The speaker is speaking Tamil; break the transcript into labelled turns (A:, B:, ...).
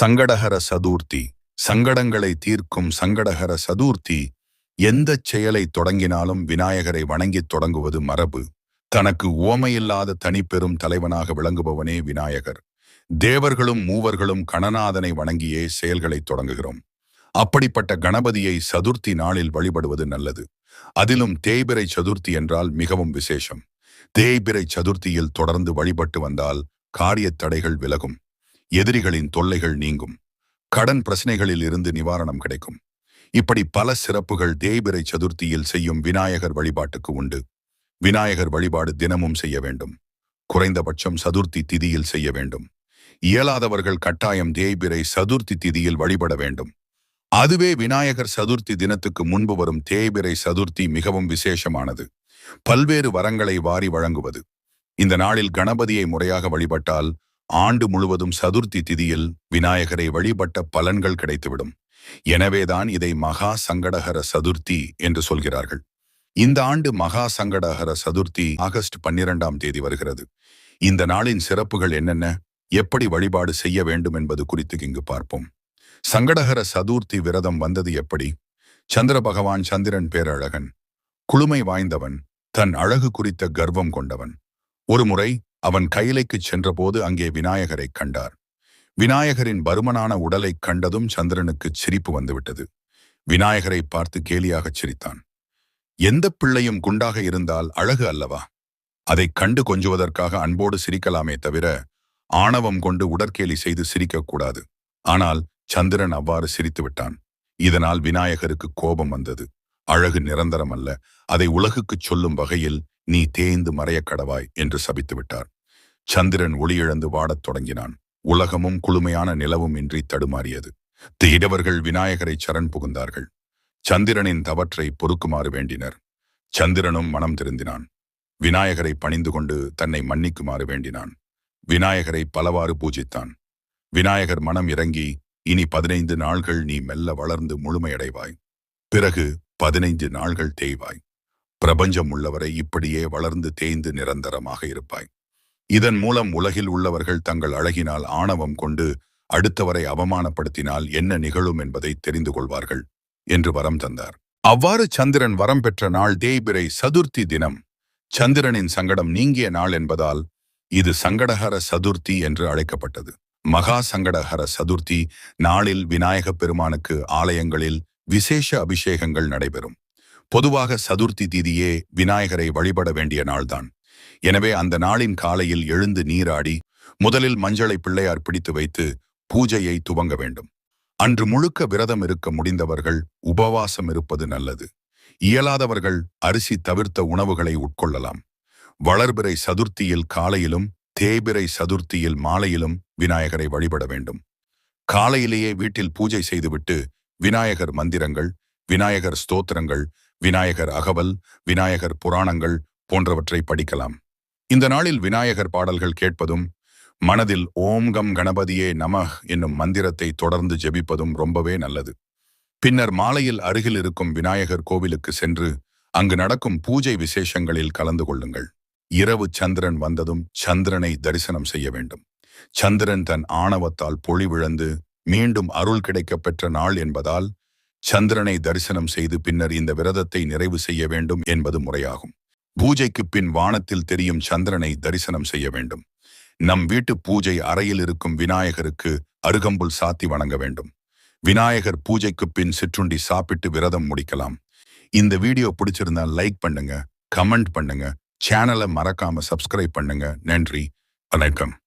A: சங்கடகர சதுர்த்தி சங்கடங்களை தீர்க்கும் சங்கடகர சதுர்த்தி எந்த செயலை தொடங்கினாலும் விநாயகரை வணங்கித் தொடங்குவது மரபு. தனக்கு உவமையில்லாத தனிப்பெரும் தலைவனாக விளங்குபவனே விநாயகர். தேவர்களும் மூவர்களும் கணநாதனை வணங்கியே செயல்களை தொடங்குகிறோம். அப்படிப்பட்ட கணபதியை சதுர்த்தி நாளில் வழிபடுவது நல்லது. அதிலும் தேய்பிரை சதுர்த்தி என்றால் மிகவும் விசேஷம். தேய்பிரை சதுர்த்தியில் தொடர்ந்து வழிபட்டு வந்தால் காரியத் தடைகள் விலகும். எதிரிகளின் தொல்லைகள் நீங்கும். கடன் பிரச்சனைகளில் இருந்து நிவாரணம் கிடைக்கும். இப்படி பல சிறப்புகள் தேய்பிரை சதுர்த்தியில் செய்யும் விநாயகர் வழிபாட்டுக்கு உண்டு. விநாயகர் வழிபாடு தினமும் செய்ய வேண்டும். குறைந்தபட்சம் சதுர்த்தி திதியில் செய்ய வேண்டும். இயலாதவர்கள் கட்டாயம் தேய்பிரை சதுர்த்தி திதியில் வழிபட வேண்டும். அதுவே விநாயகர் சதுர்த்தி தினத்துக்கு முன்பு வரும் தேய்பிரை சதுர்த்தி மிகவும் விசேஷமானது. பல்வேறு வரங்களை வாரி வழங்குவது. இந்த நாளில் கணபதியை முறையாக வழிபட்டால் ஆண்டு முழுவதும் சதுர்த்தி திதியில் விநாயகரை வழிபட்ட பலன்கள் கிடைத்துவிடும். எனவேதான் இதை மகா சங்கடகர சதுர்த்தி என்று சொல்கிறார்கள். இந்த ஆண்டு மகா சங்கடகர சதுர்த்தி ஆகஸ்ட் பன்னிரண்டாம் தேதி வருகிறது. இந்த நாளின் சிறப்புகள் என்னென்ன? எப்படி வழிபாடு செய்ய வேண்டும் என்பது குறித்து இங்கு பார்ப்போம். சங்கடகர சதுர்த்தி விரதம் வந்தது எப்படி? சந்திர பகவான் சந்திரன் பேரழகன். குளுமை வாய்ந்தவன். தன் அழகு குறித்த கர்வம் கொண்டவன். ஒருமுறை அவன் கையிலைக்குச் சென்றபோது அங்கே விநாயகரை கண்டார். விநாயகரின் பருமனான உடலைக் கண்டதும் சந்திரனுக்கு சிரிப்பு வந்துவிட்டது. விநாயகரை பார்த்து கேலியாகச் சிரித்தான். எந்த பிள்ளையும் குண்டாக இருந்தால் அழகு அல்லவா? அதைக் கண்டு கொஞ்சுவதற்காக அன்போடு சிரிக்கலாமே தவிர ஆணவம் கொண்டு உடற்கேலி செய்து சிரிக்கக்கூடாது ஆனால் சந்திரன் அவ்வாறு சிரித்து விட்டான். இதனால் விநாயகருக்கு கோபம் வந்தது. அழகு நிரந்தரம் அல்ல அதை உலகுக்குச் சொல்லும் வகையில் நீ தேய்ந்து மறையக் கடவாய் என்று சபித்து விட்டார் சந்திரன் ஒளியிழந்து வாடத் தொடங்கினான். உலகமும் குளுமையான நிலவும் இன்றி தடுமாறியது. தேடவர்கள் விநாயகரை சரண் புகுந்தார்கள். சந்திரனின் தவற்றை பொறுக்குமாறு வேண்டினர். சந்திரனும் மனம் திருந்தினான். விநாயகரை பணிந்து கொண்டு தன்னை மன்னிக்குமாறு வேண்டினான். விநாயகரை பலவாறு பூஜித்தான். விநாயகர் மனம் இறங்கி இனி பதினைந்து நாள்கள் நீ மெல்ல வளர்ந்து முழுமையடைவாய். பிறகு பதினைந்து நாள்கள் தேய்வாய். பிரபஞ்சம் உள்ளவரை இப்படியே வளர்ந்து தேய்ந்து நிரந்தரமாக இருப்பாய். இதன் மூலம் உலகில் உள்ளவர்கள் தங்கள் அழகினால் ஆணவம் கொண்டு அடுத்தவரை அவமானப்படுத்தினால் என்ன நிகழும் என்பதை தெரிந்து கொள்வார்கள் என்று வரம் தந்தார். அவ்வாறு சந்திரன் வரம் பெற்ற நாள் தேய்பிரை சதுர்த்தி தினம். சந்திரனின் சங்கடம் நீங்கிய நாள் என்பதால் இது சங்கடஹர சதுர்த்தி என்று அழைக்கப்பட்டது. மகா சங்கடஹர சதுர்த்தி நாளில் விநாயகப் பெருமானுக்கு ஆலயங்களில் விசேஷ அபிஷேகங்கள் நடைபெறும். பொதுவாக சதுர்த்தி தீதியே விநாயகரை வழிபட வேண்டிய நாள்தான். எனவே அந்த நாளின் காலையில் எழுந்து நீராடி முதலில் மஞ்சளை பிள்ளையார் பிடித்து வைத்து பூஜையை துவங்க வேண்டும். அன்று முழுக்க விரதம் இருக்க முடிந்தவர்கள் உபவாசம் இருப்பது நல்லது. இயலாதவர்கள் அரிசி தவிர்த்த உணவுகளை உட்கொள்ளலாம். வளர்பிறை சதுர்த்தியில் காலையிலும் தேய்பிறை சதுர்த்தியில் மாலையிலும் விநாயகரை வழிபட வேண்டும். காலையிலேயே வீட்டில் பூஜை செய்துவிட்டு விநாயகர் மந்திரங்கள் விநாயகர் ஸ்தோத்திரங்கள் விநாயகர் அகவல் விநாயகர் புராணங்கள் போன்றவற்றை படிக்கலாம். இந்த நாளில் விநாயகர் பாடல்கள் கேட்பதும் மனதில் ஓம் கம் கணபதியே நமஹ் என்னும் மந்திரத்தை தொடர்ந்து ஜெபிப்பதும் ரொம்பவே நல்லது. பின்னர் மாலையில் அருகில் இருக்கும் விநாயகர் கோவிலுக்கு சென்று அங்கு நடக்கும் பூஜை விசேஷங்களில் கலந்து கொள்ளுங்கள். இரவு சந்திரன் வந்ததும் சந்திரனை தரிசனம் செய்ய வேண்டும். சந்திரன் தன் ஆணவத்தால் பொழிவிழந்து மீண்டும் அருள் கிடைக்கப் பெற்ற நாள் என்பதால் சந்திரனை தரிசனம் செய்து பின்னர் இந்த விரதத்தை நிறைவு செய்ய வேண்டும் என்பது முறையாகும். பூஜைக்கு பின் வானத்தில் தெரியும் சந்திரனை தரிசனம் செய்ய வேண்டும். நம் வீட்டு பூஜை அறையில் இருக்கும் விநாயகருக்கு அருகம்புல் சாத்தி வணங்க வேண்டும். விநாயகர் பூஜைக்கு பின் சிற்றுண்டி சாப்பிட்டு விரதம் முடிக்கலாம். இந்த வீடியோ பிடிச்சிருந்தா லைக் பண்ணுங்க கமெண்ட் பண்ணுங்க சேனலை மறக்காம சப்ஸ்கிரைப் பண்ணுங்க. நன்றி வணக்கம்.